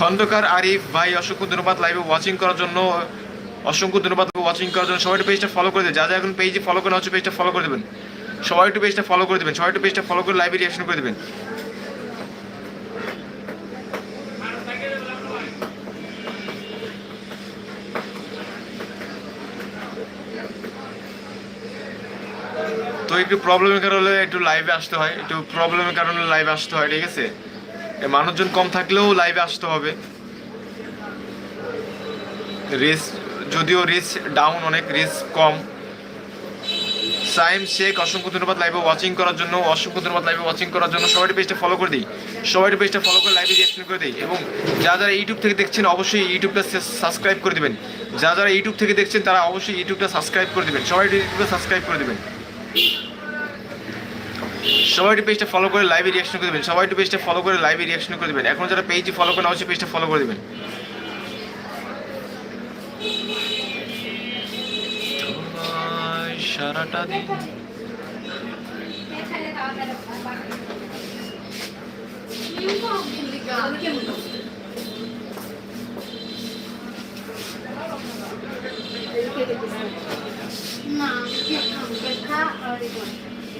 খন্দকার আরিফ, ভাই অসংখ্য ধন্যবাদ লাইভে ওয়াচিং করার জন্য। অসংখ্য ধন্যবাদ ওয়াচিং করার জন্য। সবাই পেজটা ফলো করে দেবেন যা যা এখন পেজে ফলো করা হচ্ছে পেজটা ফলো করে দেবেন। সবাই একটু পেজটা ফলো করে দেবেন। সবাই একটু পেজটা ফলো করে লাইভে রিয়াকশন করে দেবেন। তো একটু প্রবলেমের কারণে একটু লাইভে আসতে হয়। একটু প্রবলেমের কারণে লাইভে আসতে হয়, ঠিক আছে? মানুষজন কম থাকলেও লাইভে আসতে হবে। রেস যদিও রিস ডাউন অনেক রিস কম। সাইম শেখ অসংখ্য ধন্যবাদ লাইভে ওয়াচিং করার জন্য, অসংখ্য ধন্যবাদ লাইভে ওয়াচিং করার জন্য। সবাই পেজটা ফলো করে দিই। সবাই পেজটা ফলো করে লাইভে রিয়াকশন করে দিই। এবং যারা যারা ইউটিউব থেকে দেখছেন, অবশ্যই ইউটিউবটা সাবস্ক্রাইব করে দিবেন। যারা যারা ইউটিউব থেকে দেখছেন, তারা অবশ্যই ইউটিউবটা সাবস্ক্রাইব করে দিবেন। সবাই ইউটিউবটা সাবস্ক্রাইব করে দিবেন। সবাই একটু পেজটা ফলো করে লাইভে রিয়াকশন করে দেবেন, সবাই একটু পেজটা ফলো করে লাইভে রিয়াকশন করে দেবেন। এখন যারা পেজে ফলো করে না, অবশ্যই পেজটা ফলো করে দেবেন।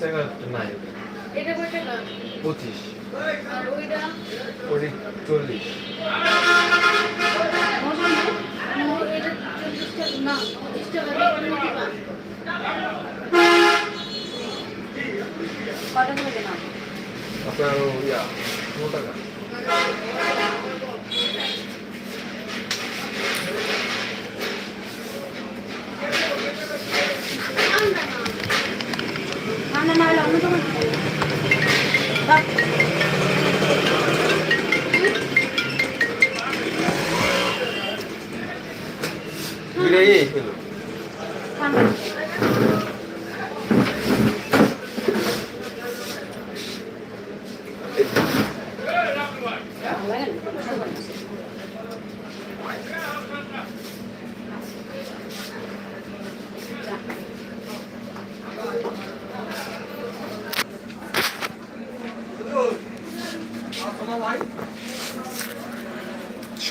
টাকা দিয়ে তুমি দিবা কটা করে দেনা আপনার ইয়া পনেরো টাকা না না না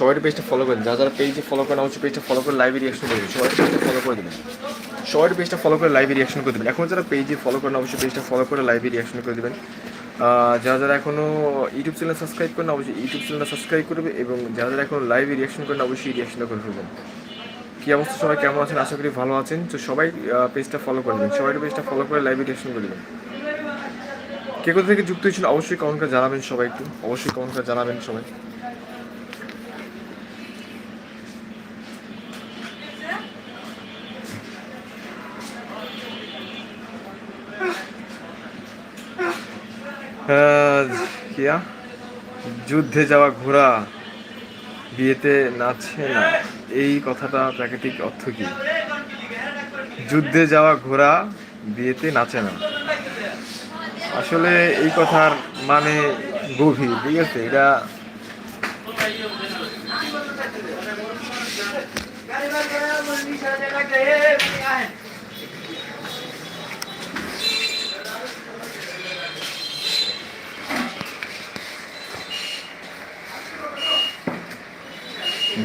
সবাই পেজটা ফলো করেন। যারা যারা পেজে ফলো করেন, অবশ্যই পেজটা ফলো করে লাইভে রিয়াকশন করে সবাই পেজটা ফলো করে দেবেন। সবাই পেজটা ফলো করে লাইভে রিয়াকশন করে দেবেন। এখন যারা পেজে ফলো করেন, অবশ্যই পেজটা ফলো করে লাইভে রিয়াকশন করে দেবেন। যারা যারা এখনও ইউটিউব চ্যানেল সাবস্ক্রাইব করেন, অবশ্যই ইউটিউব চ্যানেলটা সাবস্ক্রাইব করবে এবং যারা যারা এখন লাইভে রিয়াকশন করেন, অবশ্যই রিয়াকশনটা করে ফেলবেন। কী অবস্থা? সবাই কেমন আছেন? আশা করি ভালো আছেন। তো সবাই পেজটা ফলো করে দেবেন। সবাই পেজটা ফলো করে লাইভে রিয়াকশন করে দেবেন। কে কোথা থেকে যুক্ত হয়েছিল, অবশ্যই কমেন্ট করে জানাবেন সবাই একটু। অবশ্যই কমেন্ট করে জানাবেন সবাই। কিয়া? যুদ্ধে যাওয়া ঘোড়া, বিয়েতে নাচে না। এই কথাটা প্রাকৃতিক অর্থ কি? যুদ্ধে যাওয়া ঘোড়া, বিয়েতে নাচে না। আসলে এই কথার মানে গভীর, ঠিক আছে? এটা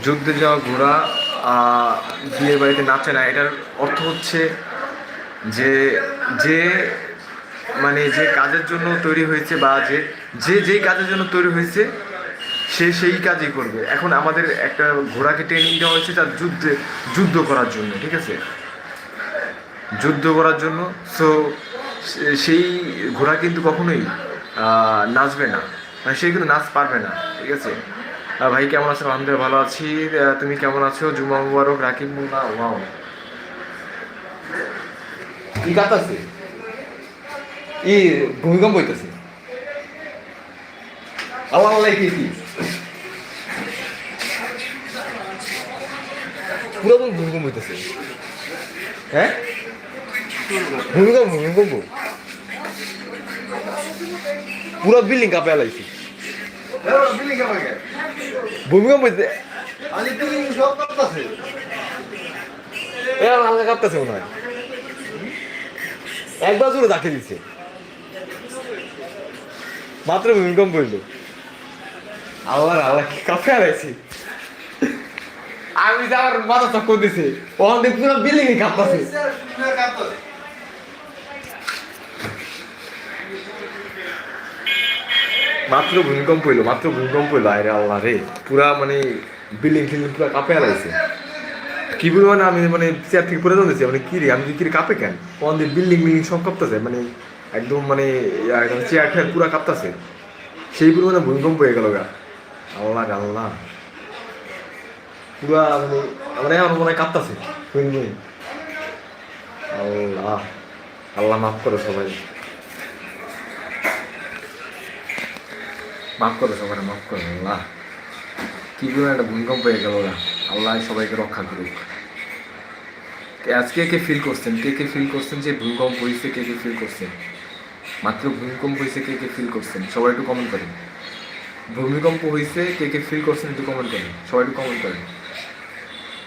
যুদ্ধে যাওয়া ঘোড়া বিয়ে বাড়িতে নাচে না, এটার অর্থ হচ্ছে যে যে মানে যে কাজের জন্য তৈরি হয়েছে বা যে যে যেই কাজের জন্য তৈরি হয়েছে, সে সেই কাজই করবে। এখন আমাদের একটা ঘোড়াকে ট্রেনিং দেওয়া হয়েছে তার যুদ্ধে, যুদ্ধ করার জন্য, ঠিক আছে? যুদ্ধ করার জন্য সো, সেই ঘোড়া কিন্তু কখনোই নাচবে না। মানে সে কিন্তু নাচ পারবে না, ঠিক আছে? ভাই, কেমন আছো আলহামদুলিল্লাহ, ভালো আছি। তুমি কেমন আছো? জুমা মুবারক, রাকিব মুন্না ওয়াও। কি কাঁপতাছে ই, ভূমিকম্প হইতেছে। আল্লাহ আল্লাহ, কি পুরাতন ভূমিকম্প হইতেছে। হ্যাঁ? ভূমিকম্প ভূমিকম্প। পুরো বিল্ডিং কাঁপে লাইছি। ভূমিকম্প হইতে এরা হালকা কাঁপতেছে মনে হয়। একবার জোরে দাখে দিচ্ছে মাত্র ভূমিকম্প হইল আল্লাহ আল্লাহ কি কাঁপে আলাইছি আমি যাওয়ার মাথা চক্কর দিছে ওখান থেকে পুরো বিল্ডিং কাঁপতেছে। মাত্র ভূমিকম্প হইল, মাত্র ভূমিকম্প হইল আরে আল্লাহ রে। পুরা মানে বিল্ডিং ফিল্ডিং পুরা কাঁপে আলাইছে কি বলব না, আমি মানে চেয়ার থেকে পড়ে যাচ্ছি মানে কি রে, আমি কি রে, কাঁপে কেন? দিয়ে বিল্ডিং বিল্ডিং সব কাঁপতেছে মানে একদম মানে চেয়ার ঠেয়ার পুরা কাঁপতেছে। সেই পরিমাণে ভূমিকম্প হয়ে গেল গা। আল্লাহ আল্লাহ। পুরা মানে মানে আমার মনে হয় কাঁপতেছে আল্লাহ আল্লাহ মাফ করো সবাই। মাফ করো সবাই মাফ করো আল্লাহ। কি করে একটা ভূমিকম্প হয়ে গেল না আল্লাহ সবাইকে রক্ষা করুক। আজকে কে ফিল করছেন? কে কে ফিল করছেন যে ভূমিকম্প হয়েছে কে কে ফিল করছেন? মাত্র ভূমিকম্প হয়েছে কে কে ফিল করছেন? সবাই একটু কমেন্ট করেন। ভূমিকম্প হয়েছে কে কে ফিল করছেন একটু কমেন্ট করেন। সবাই একটু কমেন্ট করেন।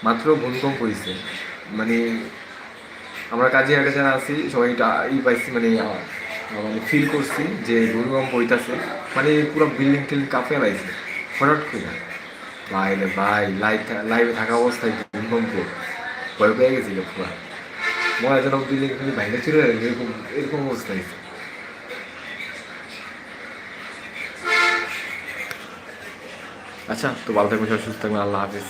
মাত্র ভূমিকম্প হয়েছে মানে আমরা কাজে আগে যারা আছি, সবাই ই পাইছি মানে মানে ফিল করছি যে ভূমিকম্প হইতাছে। মানে পুরো বিল্ডিং টিল্ডিং কাঁপে লাইছে হঠাৎ করে। ভাই রে ভাই লাইভ লাইভে থাকা অবস্থায় ভূমিকম্প। ভয় পেয়ে গেছিল পুরো। মনে হয় যেন বিল্ডিং ফিল্ডিং ভাইলে চলে এরকম এরকম অবস্থা হয়েছে আচ্ছা তো ভালো থাকবেন সুস্থ থাকবেন, আল্লাহ হাফিজ।